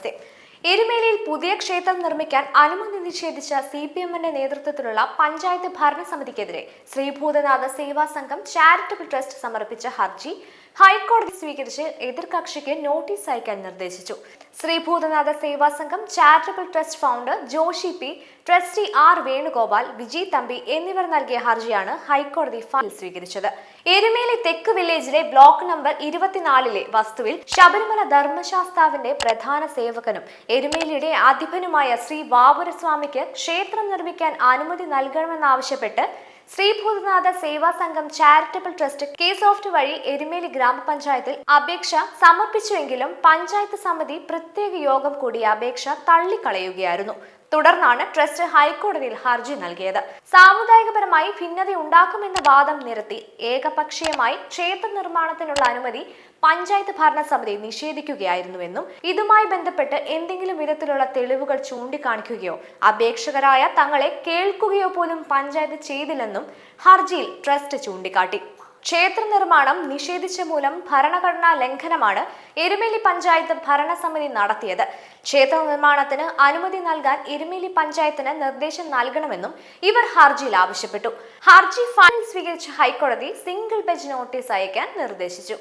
പരസ്യം എരുമേലിയിൽ പുതിയ ക്ഷേത്രം നിർമ്മിക്കാൻ അനുമതി നിഷേധിച്ച സി പി എമ്മിന്റെ നേതൃത്വത്തിലുള്ള പഞ്ചായത്ത് ഭരണസമിതിക്കെതിരെ ശ്രീഭൂതനാഥ സേവാ സംഘം ചാരിറ്റബിൾ ട്രസ്റ്റ് സമർപ്പിച്ച ഹർജി. ഹൈക്കോടതി സ്വീകരിച്ച് എതിർകക്ഷിക്ക് നോട്ടീസ് അയക്കാൻ നിർദ്ദേശിച്ചു. Sreebhoothanatha Seva Sangham charitable trust founder Joshi P trustee R Venugopal Vijay Thampi എന്നിവർ നൽകിയ ഹർജിയാണ് ഹൈക്കോടതി ഫയൽ സ്വീകരിച്ചത്. എരുമേലി തെക്ക് വില്ലേജിലെ ബ്ലോക്ക് നമ്പർ ഇരുപത്തിനാലിലെ വസ്തുവിൽ ശബരിമല ധർമ്മശാസ്താവിന്റെ പ്രധാന സേവകനും എരുമേലിയുടെ അധിപനുമായ ശ്രീ വാവുരസ്വാമിക്ക് ക്ഷേത്രം നിർമ്മിക്കാൻ അനുമതി നൽകണമെന്നാവശ്യപ്പെട്ട് Sreebhoothanatha Seva Sangham charitable trust K soft വഴി എരുമേലി ഗ്രാമപഞ്ചായത്തിൽ അപേക്ഷ സമർപ്പിച്ചുവെങ്കിലും പഞ്ചായത്ത് സമിതി പ്രത്യേക യോഗം കൂടി അപേക്ഷ തള്ളിക്കളയുകയായിരുന്നു. തുടർന്നാണ് ട്രസ്റ്റ് ഹൈക്കോടതിയിൽ ഹർജി നൽകിയത്. സാമുദായികപരമായി ഭിന്നത ഉണ്ടാക്കുമെന്ന വാദം നിരത്തി ഏകപക്ഷീയമായി ക്ഷേത്ര നിർമ്മാണത്തിനുള്ള അനുമതി പഞ്ചായത്ത് ഭരണസമിതി നിഷേധിക്കുകയായിരുന്നുവെന്നും ഇതുമായി ബന്ധപ്പെട്ട് എന്തെങ്കിലും വിധത്തിലുള്ള തെളിവുകൾ ചൂണ്ടിക്കാണിക്കുകയോ അപേക്ഷകരായ തങ്ങളെ കേൾക്കുകയോ പോലും പഞ്ചായത്ത് ചെയ്തില്ലെന്നും ഹർജിയിൽ ട്രസ്റ്റ് ചൂണ്ടിക്കാട്ടി. ക്ഷേത്ര നിർമ്മാണം നിഷേധിച്ച മൂലം ഭരണഘടനാ ലംഘനമാണ് എരുമേലി പഞ്ചായത്ത് ഭരണസമിതി നടത്തിയത്. ക്ഷേത്ര നിർമ്മാണത്തിന് അനുമതി നൽകാൻ എരുമേലി പഞ്ചായത്തിന് നിർദ്ദേശം നൽകണമെന്നും ഇവർ ഹർജിയിൽ ആവശ്യപ്പെട്ടു. ഹർജി ഫയൽ സ്വീകരിച്ച ഹൈക്കോടതി സിംഗിൾ ബെഞ്ച് നോട്ടീസ് അയക്കാൻ നിർദ്ദേശിച്ചു.